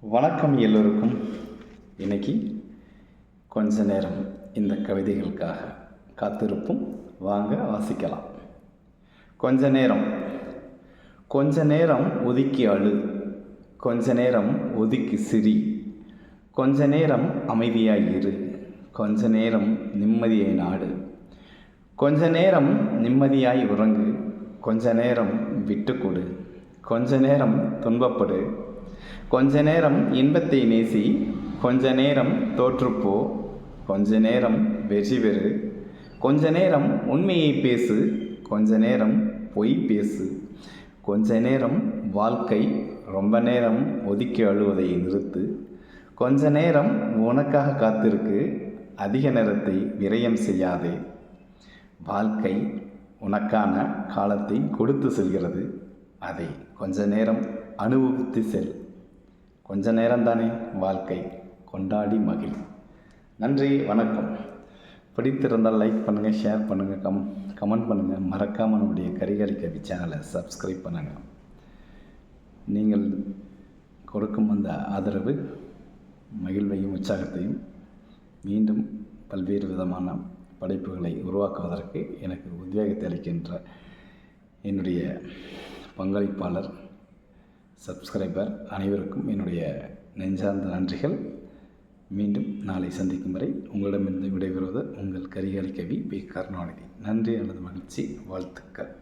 வணக்கம் எல்லோருக்கும். இன்னைக்கு கொஞ்ச நேரம் இந்த கவிதைகளுக்காக காத்திருப்போம். வாங்க வாசிக்கலாம். கொஞ்ச நேரம். கொஞ்ச நேரம் ஒதுக்கி அழு. கொஞ்ச நேரம் ஒதுக்கி சிரி. கொஞ்ச நேரம் அமைதியாக இரு. கொஞ்ச நேரம் நிம்மதியை நாடு. கொஞ்ச நேரம் நிம்மதியாய் உறங்கு. கொஞ்ச நேரம் விட்டு கொடு. கொஞ்ச நேரம் துன்பப்படு. கொஞ்ச நேரம் இன்பத்தை நேசி கொஞ்ச நேரம் தோற்றுப்போ கொஞ்ச நேரம் வெற்றி பெறு. கொஞ்ச நேரம் உண்மையை பேசு கொஞ்ச நேரம் பொய் பேசு. கொஞ்ச நேரம் வாழ்க்கை ரொம்ப நேரம் ஒதுக்கி அழுவதை நிறுத்து. கொஞ்ச நேரம் உனக்காக காத்திருக்கு அதிக நேரத்தை விரயம் செய்யாதே. வாழ்க்கை உனக்கான காலத்தை கொடுத்து செல்கிறது. அதை கொஞ்ச நேரம் அனுபவித்து செல். கொஞ்ச நேரம்தானே வாழ்க்கை? கொண்டாடி மகிழ். நன்றி வணக்கம். பிடித்திருந்தால் லைக் பண்ணுங்கள் ஷேர் பண்ணுங்கள் கம் கமெண்ட் பண்ணுங்கள் மறக்காமல் நம்முடைய கரிகாலி கவி சேனலை சப்ஸ்கிரைப் பண்ணுங்கள் நீங்கள் கொடுக்கும் அந்த ஆதரவு மகிழ்வையும் உற்சாகத்தையும் மீண்டும் பல்வேறு விதமான படைப்புகளை உருவாக்குவதற்கு எனக்கு உத்வேகத்தை அளிக்கின்ற என்னுடைய பங்களிப்பாளர் சப்ஸ்கிரைபர் அனைவருக்கும் என்னுடைய நெஞ்சார்ந்த நன்றிகள். மீண்டும் நாளை சந்திக்கும் வரை உங்களிடமிருந்து விடைபெறுவது உங்கள் கரிகாலி கவி பி. கருணாநிதி. நன்றி அல்லது மகிழ்ச்சி வாழ்த்துக்கள்.